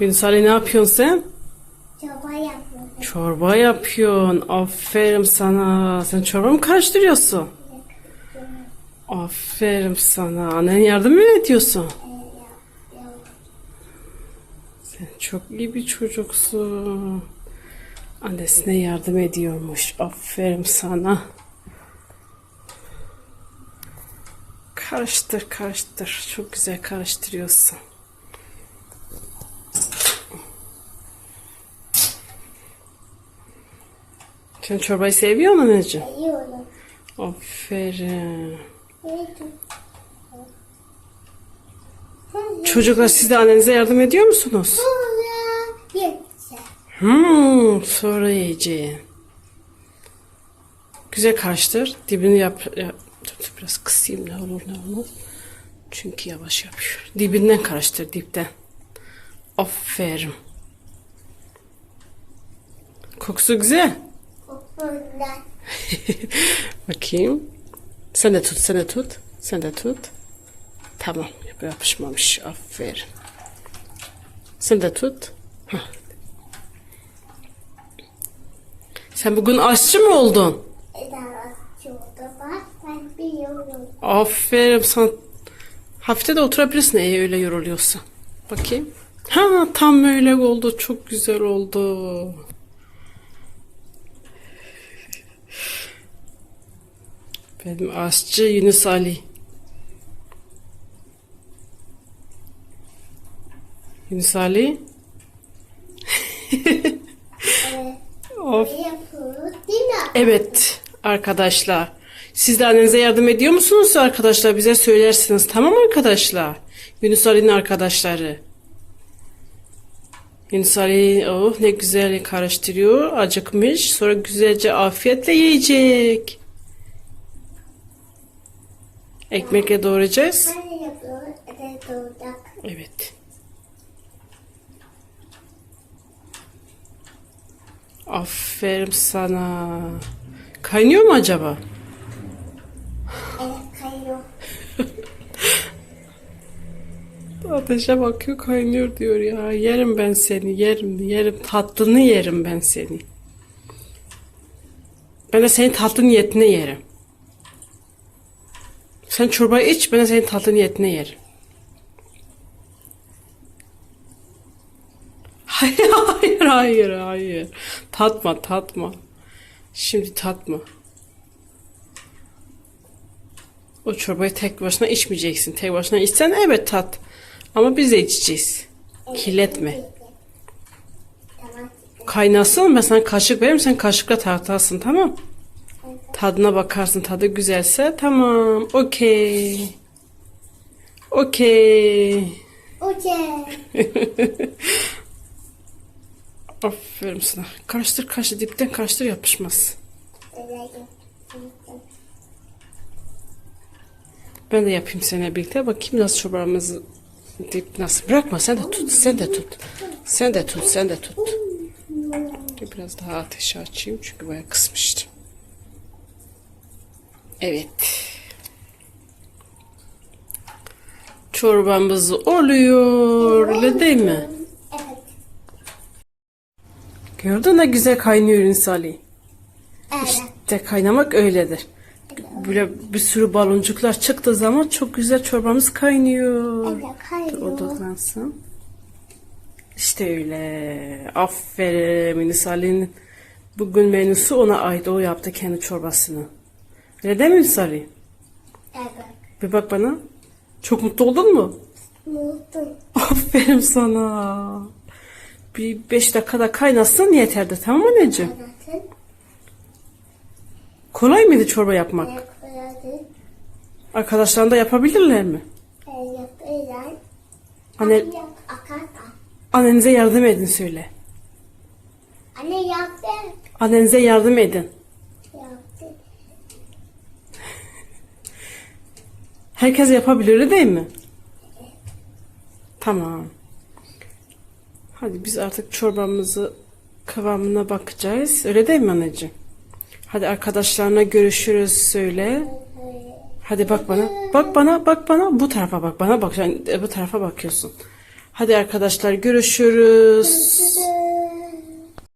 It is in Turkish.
Yunus Ali ne yapıyorsun sen? Çaba yapıyorum. Çorba yapıyorsun. Aferin sana. Sen çorba mı karıştırıyorsun? Aferin sana. Annen yardım mı ediyorsun? Sen çok iyi bir çocuksun. Annesine yardım ediyormuş. Aferin sana. Karıştır, karıştır. Çok güzel karıştırıyorsun. Sen çorbayı seviyor musun anneciğim? Yiyorum. Aferin. Yedim. Çocuklar siz de annenize yardım ediyor musunuz? Sonra yiyeceğim. Hmm, sonra yiyeceğim. Güzel karıştır. Dibini yap. ya- Dur, dur, biraz kısayım ne olur ne olmaz. Çünkü yavaş yapıyor. Dibinden karıştır dipten. Aferin. Kokusu güzel. Kokundan. Bakayım. Sen de tut, sen de tut. Sen de tut. Tamam, yap- yapışmamış. Aferin. Sen de tut. Hah. Sen bugün aşçı mı oldun? Eda açıyordu. Bak ben biliyorum. Aferin sana. Hafifte de oturabilirsin eğer öyle yoruluyorsa. Bakayım. Ha tam öyle oldu. Çok güzel oldu. Benim aşçı Yunus Ali. Yunus Ali. of. Evet arkadaşlar. Siz de annenize yardım ediyor musunuz arkadaşlar? Bize söylersiniz. Tamam arkadaşlar? Yunus Ali'nin arkadaşları. Yunus Ali oh ne güzel karıştırıyor. Acıkmış. Sonra güzelce afiyetle yiyecek. Ekmekle doğrayacağız. Evet. Aferin sana. Kaynıyor mu acaba? Evet kayıyor. Ateşe bakıyor kaynıyor diyor ya. Yerim ben seni yerim yerim. Tatlını yerim ben seni. Ben de senin tatlı niyetine yerim. Sen çorbayı iç ben de senin tatlı niyetine yerim. Hayır hayır hayır hayır. Tatma tatma. Şimdi tatma. O çorbayı tek başına içmeyeceksin. Tek başına içsen evet tat. Ama biz de içeceğiz. Kirletme. Kaynasın ben sana kaşık veririm sen kaşıkla tartarsın tamam. Tadına bakarsın tadı güzelse tamam okey. Okey. Okey. Aferin sana. Karıştır karıştır dipten karıştır yapışmaz. Ben de yapayım seninle birlikte. Bakayım nasıl çorbalarımızı dip nasıl. Bırakma sen de tut. Sen de tut. Sen de tut. Sen de tut. Biraz daha ateşi açayım çünkü bayağı kısmıştım. Evet. Çorbamız oluyor. Öyle değil mi? Evet. Gördün ne güzel kaynıyor İnsali. Evet. De kaynamak öyledir. Böyle bir sürü baloncuklar çıktığı zaman çok güzel çorbamız kaynıyor. Evet kayıyor. Odaklansın. İşte öyle. Aferin Ali'nin bugün menüsü ona ait. O yaptı kendi çorbasını. Değil mi Ali? Evet. Bir bak bana. Çok mutlu oldun mu? Mutlu. Aferin sana. Bir beş dakikada kaynasın yeterdi. Tamam mı anneciğim? Anlatın. Kolay mıydı çorba yapmak? Yapıyorum. Arkadaşların da yapabilirler mi? Yapıyorum. Anne, Yap. Annenize yardım edin söyle. Anne yaptı. Annenize yardım edin. Yaptı. Herkes yapabilir değil mi? Tamam. Hadi biz artık çorbamızı kıvamına bakacağız. Öyle değil mi anneciğim? Hadi arkadaşlarına görüşürüz söyle. Hadi bak bana. Bak bana, bak bana. Bu tarafa bak. Bana bak. Sen bu tarafa bakıyorsun. Hadi arkadaşlar görüşürüz. Görüşürüz.